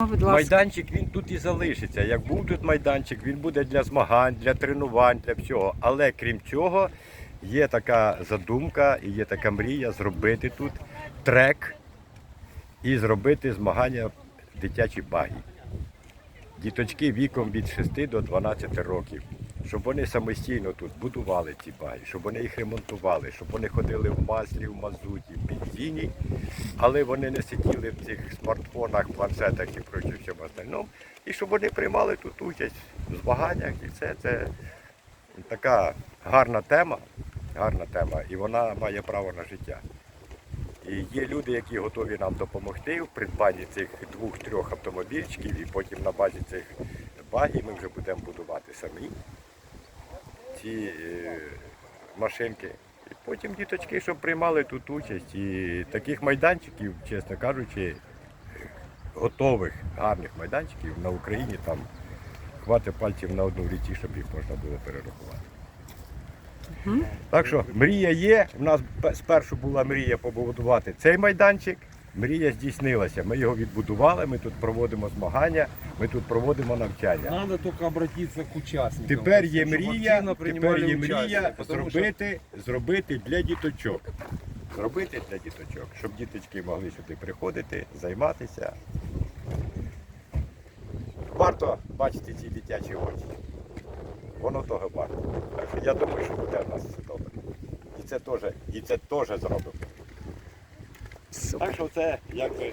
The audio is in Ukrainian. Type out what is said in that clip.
Ласка. Майданчик він тут і залишиться. Як був тут майданчик, він буде для змагань, для тренувань, для всього. Але крім цього, є така задумка і є така мрія зробити тут трек і зробити змагання дитячі багі. Діточки віком від 6 до 12 років. Щоб вони самостійно тут будували ці баги, щоб вони їх ремонтували, щоб вони ходили в маслі, в мазуті, в бензині, але вони не сиділи в цих смартфонах, планшетах і прочі всьому остальному. І щоб вони приймали тут участь в змаганнях. І це, це така гарна тема, гарна тема, і вона має право на життя. І є люди, які готові нам допомогти в придбанні цих двох-трьох автомобільчиків, і потім на базі цих багів ми вже будемо будувати самі ці е, машинки. І потім діточки, щоб приймали тут участь. І таких майданчиків, чесно кажучи, готових, гарних майданчиків на Україні там хватить пальців на одну літі, щоб їх можна було перерахувати. Так що мрія є. У нас спершу була мрія побудувати цей майданчик. Мрія здійснилася. Ми його відбудували, ми тут проводимо змагання, ми тут проводимо навчання. Надо только обратиться к участникам. Тепер є мрія, активно тепер є мрія зробити, зробити для діточок. Зробити для діточок, щоб діточки могли сюди приходити, займатися. Варто бачити ці дитячі очі. Воно того варто. Так що я думаю, що буде в нас все добре. І це теж, і це теж зробимо. Супер. Так що це якби